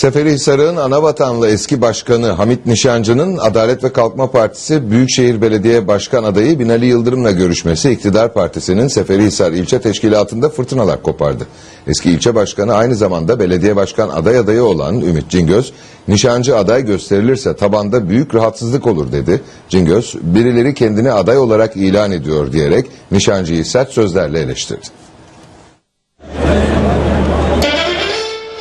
Seferihisar'ın Anavatanlı eski başkanı Hamit Nişancı'nın Adalet ve Kalkınma Partisi Büyükşehir Belediye Başkan adayı Binali Yıldırım'la görüşmesi iktidar partisinin Seferihisar ilçe teşkilatında fırtınalar kopardı. Eski ilçe başkanı aynı zamanda belediye başkan aday adayı olan Ümit Cingöz, Nişancı aday gösterilirse tabanda büyük rahatsızlık olur dedi. Cingöz, birileri kendini aday olarak ilan ediyor diyerek Nişancı'yı sert sözlerle eleştirdi.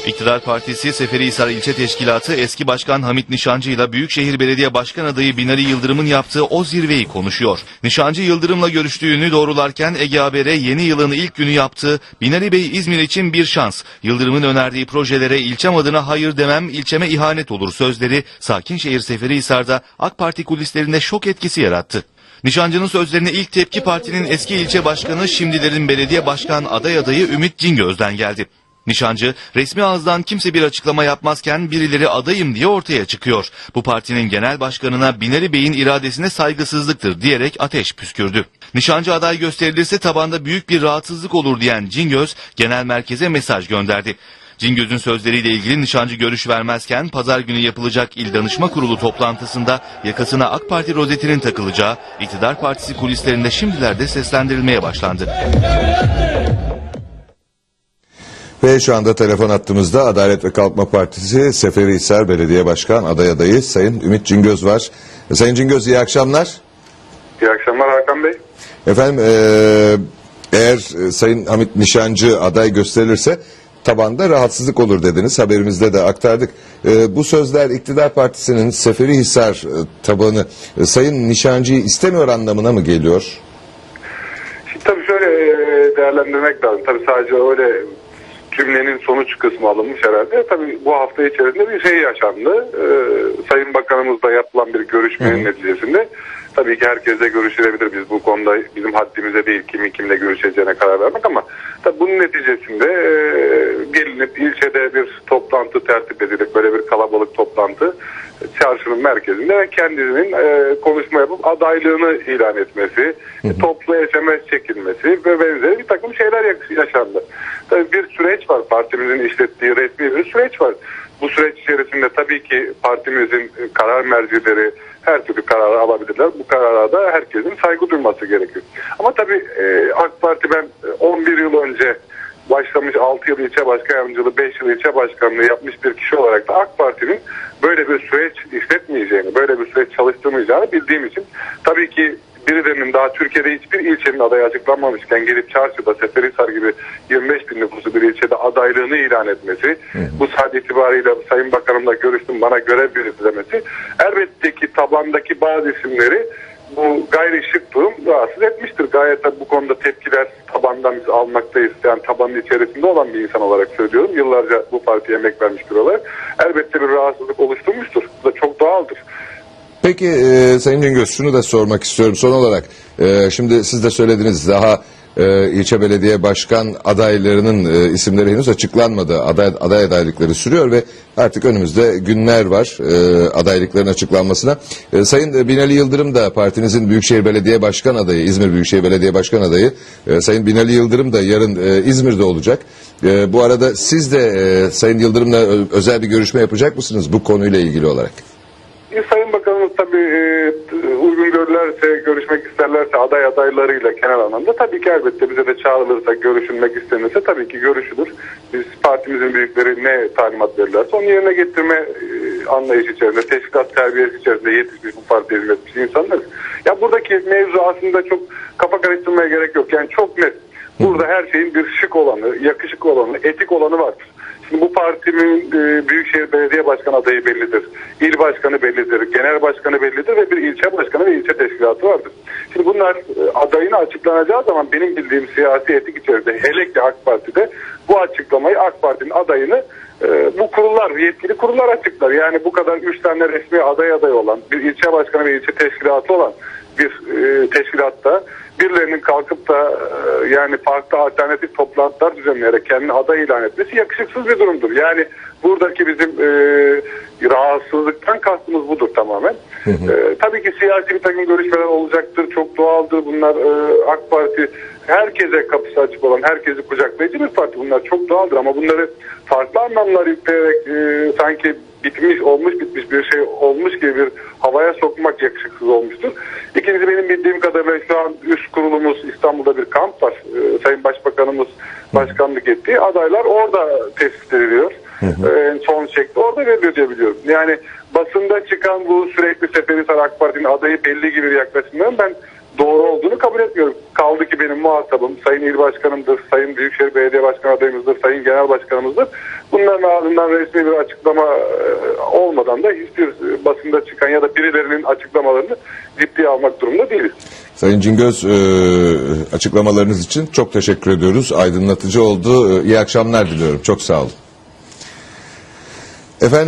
İktidar Partisi Seferihisar İlçe Teşkilatı eski başkan Hamit Nişancı ile Büyükşehir Belediye Başkan adayı Binali Yıldırım'ın yaptığı o zirveyi konuşuyor. Nişancı Yıldırım'la görüştüğünü doğrularken Ege Haber'e yeni yılın ilk günü yaptığı Binali Bey İzmir için bir şans. Yıldırım'ın önerdiği projelere ilçem adına hayır demem ilçeme ihanet olur sözleri sakin şehir Seferihisar'da AK Parti kulislerinde şok etkisi yarattı. Nişancı'nın sözlerine ilk tepki partinin eski ilçe başkanı şimdilerin belediye başkan aday adayı Ümit Cingöz'den geldi. Nişancı resmi ağızdan kimse bir açıklama yapmazken birileri adayım diye ortaya çıkıyor. Bu partinin genel başkanına Binali Bey'in iradesine saygısızlıktır diyerek ateş püskürdü. Nişancı aday gösterilirse tabanda büyük bir rahatsızlık olur diyen Cingöz genel merkeze mesaj gönderdi. Cingöz'ün sözleriyle ilgili nişancı görüş vermezken pazar günü yapılacak il danışma kurulu toplantısında yakasına AK Parti rozetinin takılacağı iktidar partisi kulislerinde şimdilerde seslendirilmeye başlandı. Ve şu anda telefon attığımızda Adalet ve Kalkınma Partisi Seferihisar Belediye Başkan aday adayı Sayın Ümit Cingöz var. Sayın Cingöz iyi akşamlar. İyi akşamlar Hakan Bey. Efendim eee, eğer e, Sayın Hamit Nişancı aday gösterilirse tabanda rahatsızlık olur dediniz. Haberimizde de aktardık. Eee, bu sözler iktidar partisinin Seferihisar e, tabanı e, Sayın Nişancı'yı istemiyor anlamına mı geliyor? Şimdi tabii şöyle e, değerlendirmek lazım. Tabii sadece öyle cümlenin sonuç kısmı alınmış herhalde. Tabii bu hafta içerisinde bir şey yaşandı. Ee, Sayın Bakanımızla yapılan bir görüşmenin neticesinde tabii ki herkesle görüşülebilir. Biz bu konuda bizim haddimize değil kimin kimle görüşeceğine karar vermek ama tabii bunun neticesinde e, gelinip ilçede bir toplantı tertip edilip böyle bir kalabalık toplantı çarşının merkezinde ve kendisinin e, konuşma yapıp adaylığını ilan etmesi, toplu SMS çekilmesi ve benzeri bir takım şeyler yaş- yaşandı. Tabii bir süreç var. Partimizin işlettiği resmi bir süreç var. Bu süreç içerisinde tabii ki partimizin karar mercileri her türlü kararı alabilirler. Bu karara da herkesin saygı duyması gerekiyor. Ama tabii e, AK Parti ben e, 11 yıl önce başlamış 6 yıl ilçe başkan yardımcılığı 5 yıl ilçe başkanlığı yapmış bir kişi olarak da AK Parti'nin böyle bir süreç işletmeyeceğini, böyle bir süreç çalıştırmayacağını bildiğim için tabii ki birilerinin daha Türkiye'de hiçbir ilçenin adayı açıklanmamışken gelip çarşıda Seferihisar gibi 25 bin nüfusu bir ilçede adaylığını ilan etmesi, bu saat itibariyle Sayın Bakanımla görüştüm bana görev verildi demesi elbette ki tabandaki bazı isimleri bu gayri şık durum rahatsız etmiştir. Gayet de bu konuda tepkiler tabandan biz almaktayız. Yani tabanın içerisinde olan bir insan olarak söylüyorum. Yıllarca bu partiye emek vermiş bir olarak. Elbette bir rahatsızlık oluşturmuştur. Bu da çok doğaldır. Peki e, Sayın Cingöz şunu da sormak istiyorum son olarak. E, şimdi siz de söylediniz daha e, ilçe belediye başkan adaylarının e, isimleri henüz açıklanmadı. Aday, aday adaylıkları sürüyor ve artık önümüzde günler var e, adaylıkların açıklanmasına. E, Sayın Binali Yıldırım da partinizin Büyükşehir Belediye Başkan adayı, İzmir Büyükşehir Belediye Başkan adayı. E, Sayın Binali Yıldırım da yarın e, İzmir'de olacak. E, bu arada siz de e, Sayın Yıldırım'la özel bir görüşme yapacak mısınız bu konuyla ilgili olarak? E, Sayın Bakanımız tabii e, uygun görürlerse, görüşmek isterlerse aday adaylarıyla genel anlamda tabii ki elbette bize de çağrılırsa, görüşülmek istenirse tabii ki görüşülür. Biz partimizin büyükleri ne talimat verirlerse onu yerine getirme e, anlayışı içerisinde, teşkilat terbiyesi içerisinde yetişmiş bu partiye hizmet etmiş insanlarız. Ya buradaki mevzu aslında çok kafa karıştırmaya gerek yok. Yani çok net. Burada her şeyin bir şık olanı, yakışık olanı, etik olanı vardır. Şimdi bu partinin e, Büyükşehir Belediye Başkanı adayı bellidir. İl başkanı bellidir, genel başkanı bellidir ve bir ilçe başkanı ve ilçe teşkilatı vardır. Şimdi bunlar e, adayını açıklanacağı zaman benim bildiğim siyasi etik içerisinde hele ki AK Parti'de bu açıklamayı AK Parti'nin adayını e, bu kurullar, yetkili kurullar açıklar. Yani bu kadar üç tane resmi aday aday olan, bir ilçe başkanı ve ilçe teşkilatı olan bir e, teşkilatta birilerinin kalkıp da e, yani farklı alternatif toplantılar düzenleyerek kendini aday ilan etmesi yakışıksız bir durumdur. Yani buradaki bizim e, rahatsızlıktan kastımız budur tamamen. E, tabii ki siyasi bir takım görüşmeler olacaktır. Çok doğaldır. Bunlar e, AK Parti herkese kapısı açık olan, herkesi kucaklayıcı bir parti. Bunlar çok doğaldır ama bunları farklı anlamlar yükleyerek e, sanki bitmiş, olmuş bitmiş bir şey olmuş gibi bir havaya sokmak yakışıksız olmuştur. İkincisi benim bildiğim kadarıyla şu an üst kurulumuz İstanbul'da bir kamp var. Ee, Sayın Başbakanımız başkanlık ettiği adaylar ediliyor. Ee, En son şekli orada biliyorum. Yani basında çıkan bu sürekli Seferihisar AK Parti'nin adayı belli gibi bir yaklaşımların ben doğru olduğunu kabul etmiyorum. Kaldı ki benim muhatabım Sayın İl Başkanımdır, Sayın Büyükşehir Belediye Başkanı adayımızdır, Sayın Genel Başkanımızdır. Bunların ardından resmi bir açıklama e, olmadan da hiçbir e, basında çıkan ya da birilerinin açıklamalarını ciddiye almak durumunda değiliz. Sayın Cingöz e, açıklamalarınız için çok teşekkür ediyoruz. Aydınlatıcı oldu. İyi akşamlar diliyorum. Çok sağ olun. Efendim